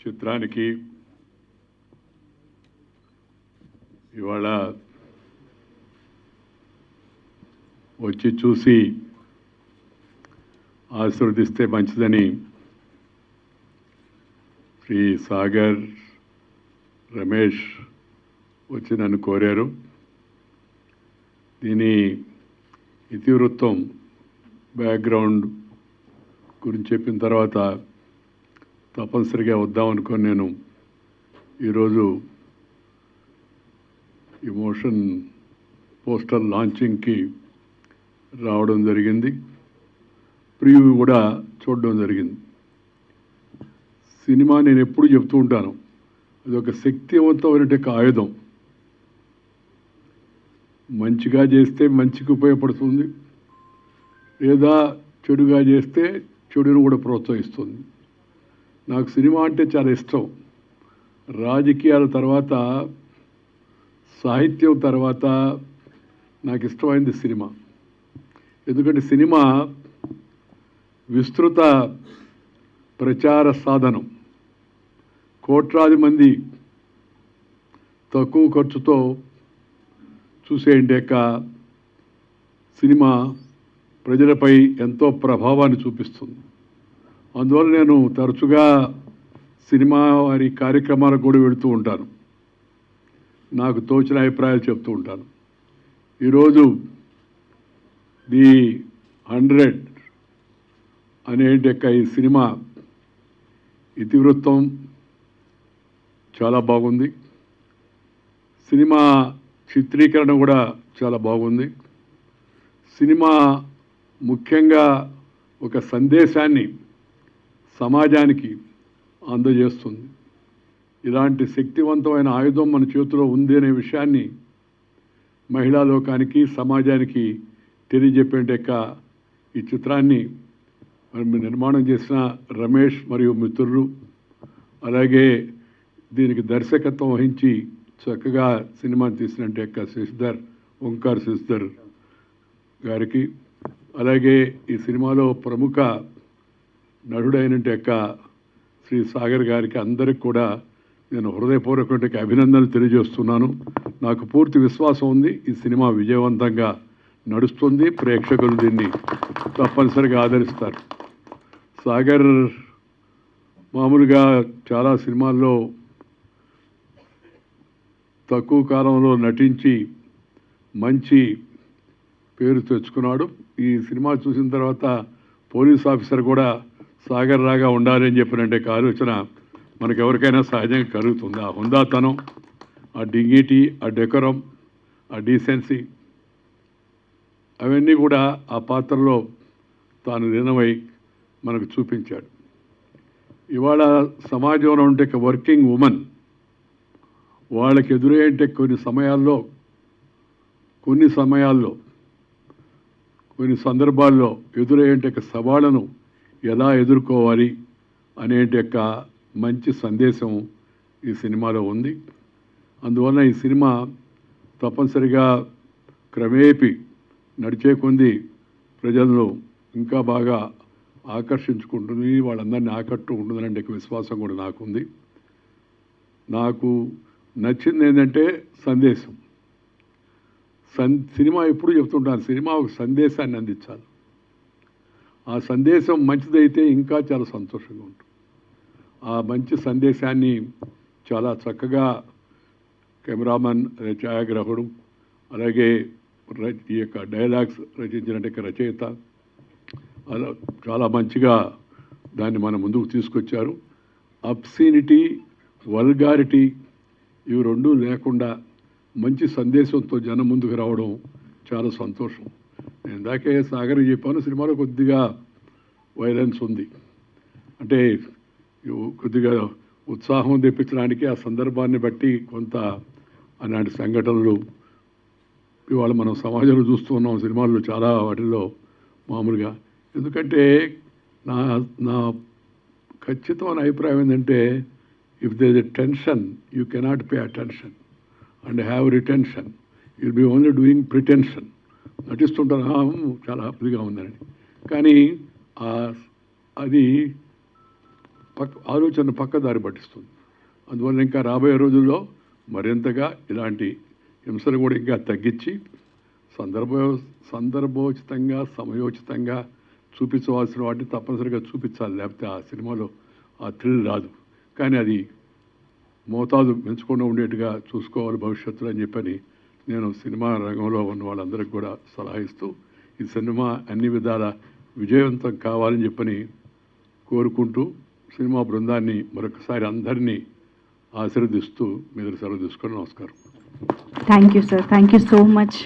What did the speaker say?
చిత్రానికి ఇవాళ వచ్చి చూసి ఆశీర్వదిస్తే మంచిదని శ్రీ సాగర్ రమేష్ వచ్చి నన్ను కోరారు. దీని ఇతివృత్తం బ్యాక్గ్రౌండ్ గురించి చెప్పిన తర్వాత తప్పనిసరిగా వద్దాం అనుకొని నేను ఈరోజు ఈ మోషన్ పోస్టర్ లాంచింగ్కి రావడం జరిగింది. ప్రివ్యూ కూడా చూడడం జరిగింది. సినిమా నేను ఎప్పుడు చెప్తూ ఉంటాను. అది ఒక శక్తివంతమైనటువంటి ఆయుధం. మంచిగా చేస్తే మంచికి ఉపయోగపడుతుంది. లేదా చెడుగా చేస్తే చెడును కూడా ప్రోత్సహిస్తుంది. నాకు సినిమా అంటే చాలా ఇష్టం. రాజకీయాల తర్వాత సాహిత్యం తర్వాత నాకు ఇష్టమైంది సినిమా. ఎందుకంటే సినిమా విస్తృత ప్రచార సాధనం. కోట్లాది మంది తక్కువ ఖర్చుతో చూసేయండి యొక్క సినిమా ప్రజలపై ఎంతో ప్రభావాన్ని చూపిస్తుంది. అందువల్ల నేను తరచుగా సినిమా వారి కార్యక్రమాలకు కూడా వెళుతూ ఉంటాను. నాకు తోచిన అభిప్రాయాలు చెప్తూ ఉంటాను. ఈరోజు ది హండ్రెడ్ అనే యొక్క ఈ సినిమా ఇతివృత్తం చాలా బాగుంది. సినిమా చిత్రీకరణ కూడా చాలా బాగుంది. సినిమా ముఖ్యంగా ఒక సందేశాన్ని సమాజానికి అందజేస్తుంది. ఇలాంటి శక్తివంతమైన ఆయుధం మన చేతిలో ఉంది అనే విషయాన్ని మహిళా లోకానికి సమాజానికి తెలియజెప్పే ఈ చిత్రాన్ని నిర్మాణం చేసిన రమేష్ మరియు మిత్రులు అలాగే దీనికి దర్శకత్వం వహించి చక్కగా సినిమా తీసినట్టు యొక్క శశిధర్ ఓంకార్ శశిధర్ గారికి అలాగే ఈ సినిమాలో ప్రముఖ నటుడైనట్టు యొక్క శ్రీ సాగర్ గారికి అందరికి కూడా నేను హృదయపూర్వకమైన అభినందనలు తెలియజేస్తున్నాను. నాకు పూర్తి విశ్వాసం ఉంది. ఈ సినిమా విజయవంతంగా నడుస్తుంది. ప్రేక్షకులు దీన్ని తప్పనిసరిగా ఆదరిస్తారు. సాగర్ మామూలుగా చాలా సినిమాల్లో తక్కువ కాలంలో నటించి మంచి పేరు తెచ్చుకున్నాడు. ఈ సినిమా చూసిన తర్వాత పోలీస్ ఆఫీసర్ కూడా సాగర్ రాగా ఉండాలని చెప్పినట్టే ఆలోచన మనకు ఎవరికైనా సహజంగా కలుగుతుంది? ఆ హుందాతనం ఆ డిగ్నిటీ ఆ డెకరం ఆ డీసెన్సీ అవన్నీ కూడా ఆ పాత్రలో తాను లీనమై మనకు చూపించాడు. ఇవాళ సమాజంలో ఉంటే ఒక వర్కింగ్ ఉమెన్ వాళ్ళకి ఎదురయ్యేంటే కొన్ని సమయాల్లో కొన్ని సమయాల్లో కొన్ని సందర్భాల్లో ఎదురయ్యేంటే సవాళ్ళను ఎలా ఎదుర్కోవాలి అనేటి యొక్క మంచి సందేశం ఈ సినిమాలో ఉంది. అందువలన ఈ సినిమా తప్పనిసరిగా క్రమేపి నడిచే కొంది ప్రజలను ఇంకా బాగా ఆకర్షించుకుంటుంది వాళ్ళందరినీ ఆకట్టుకుంటుందనే విశ్వాసం కూడా నాకుంది. నాకు నచ్చింది ఏంటంటే సందేశం. సన్ సినిమా ఎప్పుడు చెప్తుంటాను సినిమా ఒక సందేశాన్ని అందించాలి. ఆ సందేశం మంచిదైతే ఇంకా చాలా సంతోషంగా ఉంటుంది. ఆ మంచి సందేశాన్ని చాలా చక్కగా కెమెరామన్ ఛాయాగ్రాహకుడు అలాగే ఈ యొక్క డైలాగ్స్ రచించినట్టు రచయిత అలా చాలా మంచిగా దాన్ని మన ముందుకు తీసుకొచ్చారు. అప్సీనిటీ వల్గారిటీ ఇవి రెండూ లేకుండా మంచి సందేశంతో జనం ముందుకు రావడం చాలా సంతోషం. ఇందాకే సాగర్ చెప్పాను సినిమాలో కొద్దిగా వైలెన్స్ ఉంది. అంటే కొద్దిగా ఉత్సాహం తెప్పించడానికి ఆ సందర్భాన్ని బట్టి కొంత అలాంటి సంఘటనలు ఇవాళ మనం సమాజంలో చూస్తూ ఉన్నాం సినిమాల్లో చాలా వాటిల్లో మామూలుగా. ఎందుకంటే నా నా ఖచ్చితమైన అభిప్రాయం ఏంటంటే if they a tension you cannot pay attention and have retention you'll be only doing pretension నటిస్తుంటారు చాలా హ్యాపీగా ఉందని కానీ ఆ- అది పక్క ఆలోచన పక్కదారి పట్టిస్తుంది. అందువల్ల ఇంకా రాబోయే రోజుల్లో మరింతగా ఇలాంటి హింసను కూడా ఇంకా తగ్గించి సందర్భ సందర్భోచితంగా సమయోచితంగా చూపించవలసిన వాటిని తప్పనిసరిగా చూపించాలి. లేకపోతే ఆ సినిమాలో ఆ థ్రిల్ రాదు. కానీ అది మోతాదు పెంచకుండా ఉండేట్టుగా చూసుకోవాలి భవిష్యత్తులో అని చెప్పని నేను సినిమా రంగంలో ఉన్న వాళ్ళందరికీ కూడా సలహా ఇస్తూ ఈ సినిమా అన్ని విధాల విజయవంతం కావాలని చెప్పని కోరుకుంటూ సినిమా బృందాన్ని మరొకసారి అందరినీ ఆశీర్వదిస్తూ మీరు సెలవు తీసుకొని నమస్కారం. Thank you sir thank you so much